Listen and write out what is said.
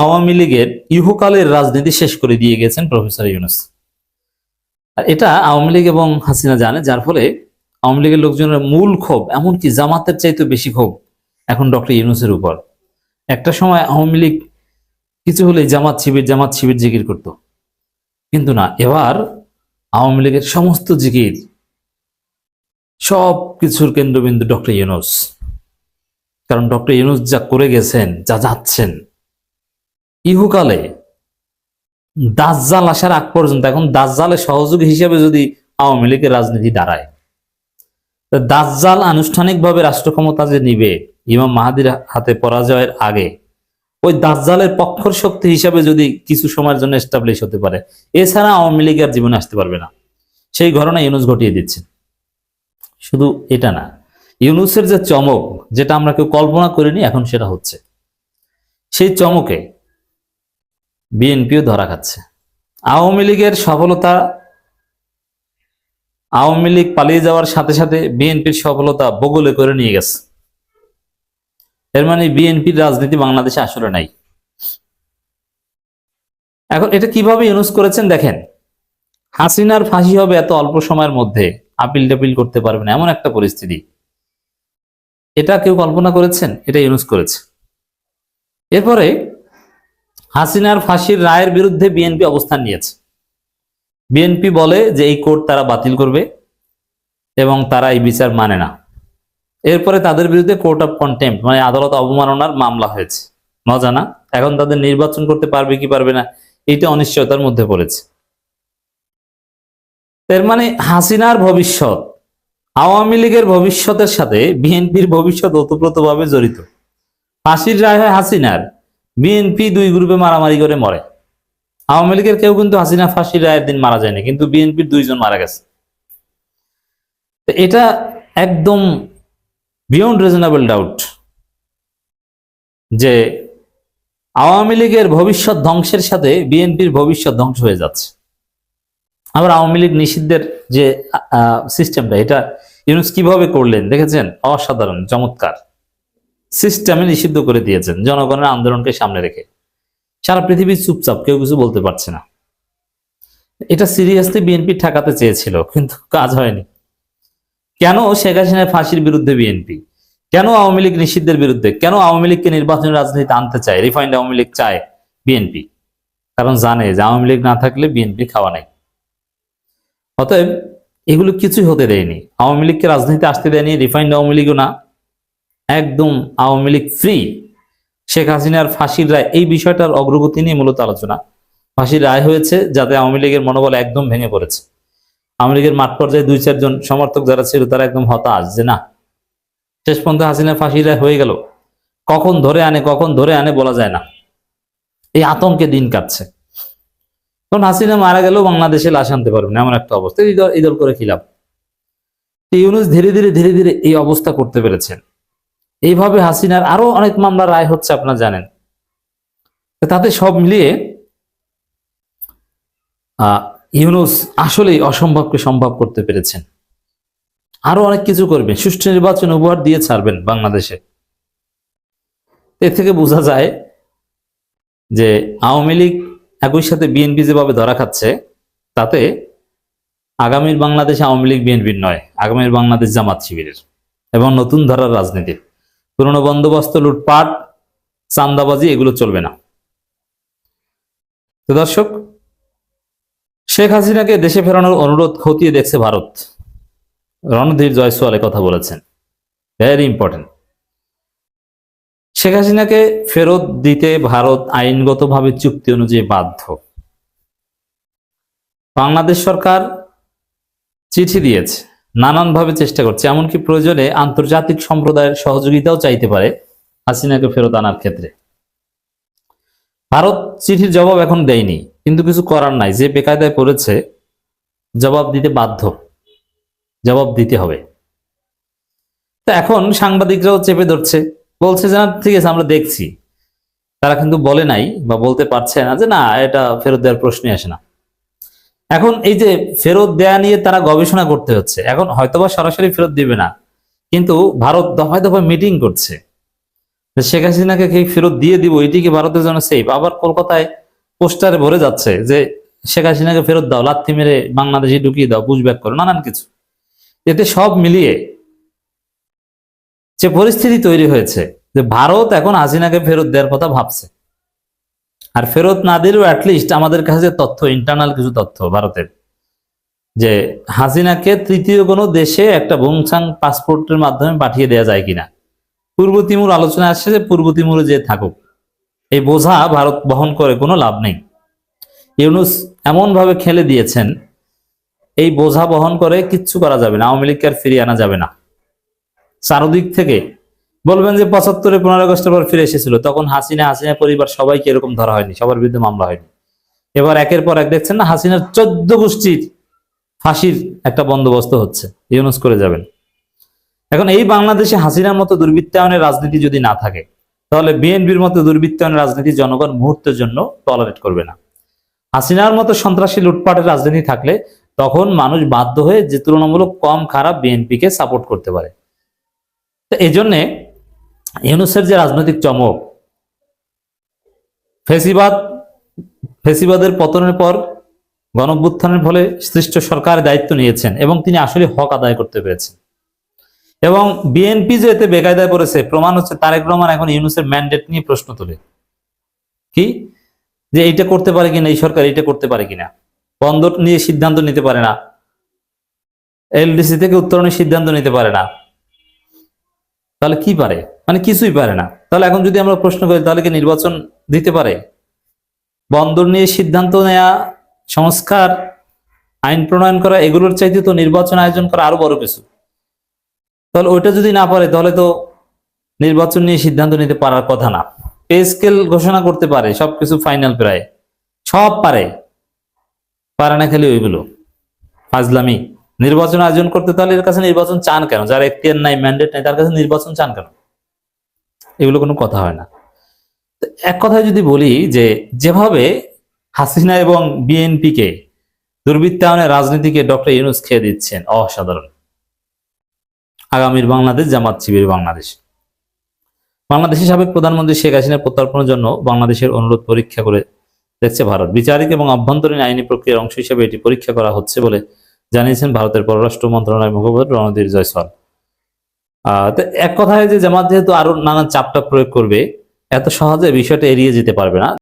আওয়ামী লীগের ইহকালের রাজনীতি শেষ করে দিয়ে গেছেন প্রফেসর ইউনুস। আর এটা আওয়ামী লীগ এবং হাসিনা জানে, যার ফলে আওয়ামী লীগের লোকজনের মূল ক্ষোভ, এমনকি জামাতের চাইতে বেশি ক্ষোভ এখন ডক্টর ইউনুসের উপর। একটা সময় আওয়ামী লীগ কিছু হলে জামাত শিবির জামাত শিবির জিকির করত। কিন্তু না, এবার আওয়ামী লীগের সমস্ত জিকির সব কিছুর কেন্দ্রবিন্দু ডক্টর ইউনুস। কারণ ডক্টর ইউনুস যা করে গেছেন, যা যাচ্ছেন ইহুকালে দাজ্জাল আসার আগ পর্যন্ত, এখন দাজ্জালের সহযোগী হিসেবে যদি আওয়ামী লীগের রাজনীতি দাঁড়ায় দাজ্জাল আনুষ্ঠানিকভাবে রাষ্ট্র ক্ষমতা যে নিবে, ইমাম মাহাদির হাতে পরাজয়ের আগে, ওই দাজ্জালের পক্ষর শক্তি হিসাবে যদি কিছু সময়ের জন্য এস্টাবলিশ হতে পারে, এছাড়া আওয়ামী লীগ আর জীবনে আসতে পারবে না। সেই ঘটনা ইউনুস ঘটিয়ে দিচ্ছে। শুধু এটা না, ইউনুসের যে চমক, যেটা আমরা কেউ কল্পনা করিনি, এখন সেটা হচ্ছে। সেই চমকে বিএনপিও ধরা খাচ্ছে। আওয়ামী লীগের সফলতা, আওয়ামী লীগ পালিয়ে যাওয়ার সাথে সাথে বিএনপির সফলতা বগলে করে নিয়ে গেছে। এর মানে বিএনপির রাজনীতি বাংলাদেশে আসলে নাই। এখন এটা কীভাবে ইউনুস করেছেন দেখেন, হাসিনার ফাঁসি হবে এত অল্প সময়ের মধ্যে আপিল টাপিল করতে পারবে না, এমন একটা পরিস্থিতি। এটা কেউ কল্পনা করেছেন? এটা ইউনুস করেছে। এরপরে হাসিনার ফাঁসির রায়ের বিরুদ্ধে বিএনপি অবস্থান নিয়েছে। বিএনপি বলে যে এই কোর্ট তারা বাতিল করবে এবং তারা এই বিচার মানে না। এরপরে তাদের বিরুদ্ধে কোর্ট অফ কন্টেম্প মানে আদালত অবমাননার মামলা হয়েছে। মজা না এখন তাদের নির্বাচন করতে পারবে কি পারবে না এটা অনিশ্চয়তার মধ্যে পড়েছে। এর মানে হাসিনার ভবিষ্যৎ, আওয়ামী লীগের ভবিষ্যতের সাথে বিএনপির ভবিষ্যৎ ওতপ্রোতভাবে জড়িত। ফাঁসির রায় হয় হাসিনার বিএনপি দুই গ্রুপে মারামারি করে মরে। আওয়ামী লীগের কেউ কিন্তু হাসিনা ফাঁসির রায়ের দিন মারা যায়নি, কিন্তু বিএনপির দুইজন মারা গেছে। এটা একদম বিয়ন্ড রিজনেবল ডাউট যে আওয়ামী লীগের ভবিষ্যৎ ধ্বংসের সাথে বিএনপির ভবিষ্যৎ ধ্বংস হয়ে যাচ্ছে। আবার আওয়ামী লীগ নিষিদ্ধের যে সিস্টেমটা এটা ইউনুস কীভাবে করলেন? দেখেছেন? অসাধারণ, চমৎকার। সিস্টেমে নিষিদ্ধ করে দিয়েছেন। জনগণের আন্দোলনকে সামনে রেখে। সারা পৃথিবী চুপচাপ, কেউ কিছু বলতে পারছে না। এটা সিরিয়াসলি বিএনপি ঠেকাতে চেয়েছিল, কিন্তু কাজ হয়নি। কেন শেখ হাসিনার ফাঁসির বিরুদ্ধে বিএনপি? কেন আওয়ামী লীগ নিষিদ্ধের বিরুদ্ধে? কেন আওয়ামী লীগকে নির্বাচনী রাজনীতিতে আনতে চায়, রিফাইন্ড আওয়ামী লীগ চায় বিএনপি? কারণ জানে যে আওয়ামী লীগ না থাকলে বিএনপি খাওয়া নেই। অতএব এগুলো কিছুই হতে দেয়নি। আওয়ামী লীগকে রাজনীতিতে আসতে দেয়নি, রিফাইন্ড আওয়ামী লীগও না। একদম আওয়ামী লীগ ফ্রি শেখ হাসিনার ফাঁসির রায়, এই বিষয়টার অগ্রগতি নিয়ে মূলত আলোচনা। ফাঁসির রায় হয়েছে যাতে আওয়ামী লীগের মনোবল একদম ভেঙে পড়েছে। আওয়ামী লীগের মাঠ পর্যায়ে দুই চারজন সমর্থক যারা ছিল, তারা একদম হতাশ যে না, শেষ পর্যন্ত হাসিনা ফাঁসির রায় হয়ে গেল। কখন ধরে আনে, কখন ধরে আনে বলা যায় না। এই আতঙ্কে দিন কাটছে। কারণ হাসিনা মারা গেলেও বাংলাদেশে লাশ আনতে পারবে না, এমন একটা অবস্থা। এই করে খিলাম ইউনুস ধীরে ধীরে ধীরে ধীরে এই অবস্থা করতে পেরেছেন। এইভাবে হাসিনার আরও অনেক মামলা রায় হচ্ছে আপনারা জানেন। তাতে সব মিলিয়ে ইউনুস আসলেই অসম্ভবকে সম্ভব করতে পেরেছেন। আরও অনেক কিছু করবেন সুষ্ঠু নির্বাচন উপহার দিয়ে ছাড়বেন বাংলাদেশে। এর থেকে বোঝা যায় যে আওয়ামী লীগ একই সাথে বিএনপি যেভাবে ধরা খাচ্ছে, তাতে আগামীর বাংলাদেশ আওয়ামী লীগ বিএনপির নয়, আগামীর বাংলাদেশ জামাত শিবিরের এবং নতুন ধারার রাজনীতির। পুরনো বন্দোবস্ত, লুটপাট চান্দাবাজি এগুলো চলবে না। তো দর্শক, শেখ হাসিনাকে দেশে ফেরানোর অনুরোধ খতিয়ে দেখছে ভারত। রণধীর জয়সওয়ালে কথা বলেছেন। ভেরি ইম্পর্টেন্ট শেখ হাসিনাকে ফেরত দিতে ভারত আইনগতভাবে চুক্তি অনুযায়ী বাধ্য। বাংলাদেশ সরকার চিঠি দিয়েছে। নানানভাবে চেষ্টা করছে, এমনকি প্রয়োজনে আন্তর্জাতিক সম্প্রদায়ের সহযোগিতাও চাইতে পারে হাসিনাকে ফেরত আনার ক্ষেত্রে। ভারত চিঠির জবাব এখন দেয়নি, কিন্তু কিছু করার নাই। যে বেকায়দায় পড়েছে, জবাব দিতে বাধ্য। জবাব দিতে হবে। তো এখন সাংবাদিকরাও চেপে ধরছে, বলছে যে ঠিক আছে, আমরা দেখছি। তারা কিন্তু বলে নাই বা বলতে পারছে না যে, না, এটা ফেরত দেওয়ার প্রশ্নই আসে না। এখন এই যে ফেরত দেয়া নিয়ে তারা গবেষণা করতে হচ্ছে, এখন হয়তোবা সরাসরি ফেরত দিবে না, কিন্তু ভারত দফায় দফায় মিটিং করছে শেখ হাসিনাকে ফেরত দিয়ে দিব, এটি কি ভারতের জন্য সেফ আবার কলকাতায় পোস্টারে ভরে যাচ্ছে যে, শেখ হাসিনাকে ফেরত দাও, লাথি মেরে বাংলাদেশে ঢুকিয়ে দাও পুশব্যাক করো, নানান কিছু। এতে সব মিলিয়ে যে পরিস্থিতি তৈরি হয়েছে, যে ভারত এখন হাসিনাকে ফেরত দেওয়ার কথা ভাবছে। আর ফেরত না দিলেও অ্যাটলিস্ট আমাদের কাছে তথ্য ইন্টারনাল কিছু তথ্য ভারতের যে হাসিনাকে তৃতীয় কোনো দেশে একটা বংশাং পাসপোর্টের মাধ্যমে পাঠিয়ে দেওয়া যায় কিনা। পূর্ব তিমুর আলোচনা আসছে যে পূর্ব তিমুরে যে থাকুক, এই বোঝা ভারত বহন করে কোনো লাভ নেই। ইউনুস এমন ভাবে খেলে দিয়েছেন, এই বোঝা বহন করে কিচ্ছু করা যাবে না, আওয়ামী লীগকে আর ফিরিয়ে আনা যাবে না। চারদিক থেকে বলবেন যে পঁচাত্তরে পনেরো আগস্টের পর ফিরে এসেছিল। তখন হাসিনা হাসিনা পরিবার সবাইকে এরকম ধরা হয়নি, সবার বিরুদ্ধে মামলা হয়নি। এবার একের পর এক দেখছেন না, হাসিনার চোদ্দ গোষ্ঠীর ফাঁসির একটা বন্দোবস্ত হচ্ছে। ইউনুস করে যাবেন। এখন এই বাংলাদেশে হাসিনার মতো দুর্বৃত্তায়নের রাজনীতি যদি না থাকে, তাহলে বিএনপির মতো দুর্বৃত্তায়নের রাজনীতি জনগণ মুহূর্তের জন্য টলারেট করবে না। হাসিনার মতো সন্ত্রাসী লুটপাটের রাজনীতি থাকলে তখন মানুষ বাধ্য হয়ে যে তুলনামূলক কম খারাপ বিএনপিকে সাপোর্ট করতে পারে। তো এই জন্যে ইউনুসের যে রাজনৈতিক চমক, ফেসিবাদ, ফেসিবাদের পতনের পর গণভ্যুত্থানের ফলে সৃষ্ট সরকার দায়িত্ব নিয়েছেন এবং তিনি আসলে হক আদায় করতে পেরেছেন। এবং বিএনপি যে এতে বেকায়দায় পড়েছে, প্রমাণ হচ্ছে তারেক রহমান এখন ইউনুসের ম্যান্ডেট নিয়ে প্রশ্ন তোলে। কি? যে এইটা করতে পারে কিনা, এই সরকার এইটা করতে পারে কিনা? বন্দর নিয়ে সিদ্ধান্ত নিতে পারে না। এলডিসি থেকে উত্তরণের সিদ্ধান্ত নিতে পারে না। তাহলে কি পারে? মানে কিছুই পারে না। তাহলে এখন যদি আমরা প্রশ্ন করি, তাহলে কি নির্বাচন দিতে পারে? বন্দর নিয়ে সিদ্ধান্ত নেয়া, সংস্কার, আইন প্রণয়ন করা, এগুলোর চাইতে তো নির্বাচন আয়োজন করা আরও বড় কিছু। তাহলে ওইটা যদি না পারে, তাহলে তো নির্বাচন নিয়ে সিদ্ধান্ত নিতে পারার কথা না। পে স্কেল ঘোষণা করতে পারে, সবকিছু ফাইনাল প্রায়। সব পারে। পারে না খালি ওইগুলো। ফাজলামি। নির্বাচন আয়োজন করতে তাহলে এর কাছে নির্বাচন চান কেন? যার এখতিয়ার নাই ম্যান্ডেট নাই, তার কাছে নির্বাচন চান কেন? এগুলো কোনো কথা হয় না। এক কথায় যদি বলি যে, যেভাবে হাসিনা এবং বিএনপিকে দুর্বৃত্তায়নের রাজনীতিকে ডক্টর ইউনুস খেয়ে দিচ্ছেন, অসাধারণ। আগামীর বাংলাদেশ জামাত শিবির বাংলাদেশ। বাংলাদেশের সাবেক প্রধানমন্ত্রী শেখ হাসিনা প্রত্যর্পণের জন্য বাংলাদেশের অনুরোধ পরীক্ষা করে দেখছে ভারত। বিচারিক এবং আভ্যন্তরীণ আইনি প্রক্রিয়ার অংশ হিসেবে এটি পরীক্ষা করা হচ্ছে বলে জানিয়েছেন ভারতের পররাষ্ট্র মন্ত্রণালয়ের মুখপাত্র রণধীর তো এক কথায় যে জামাত যেহেতু আরও নানা চাপটা প্রয়োগ করবে, এত সহজে বিষয়টা এড়িয়ে যেতে পারবে না।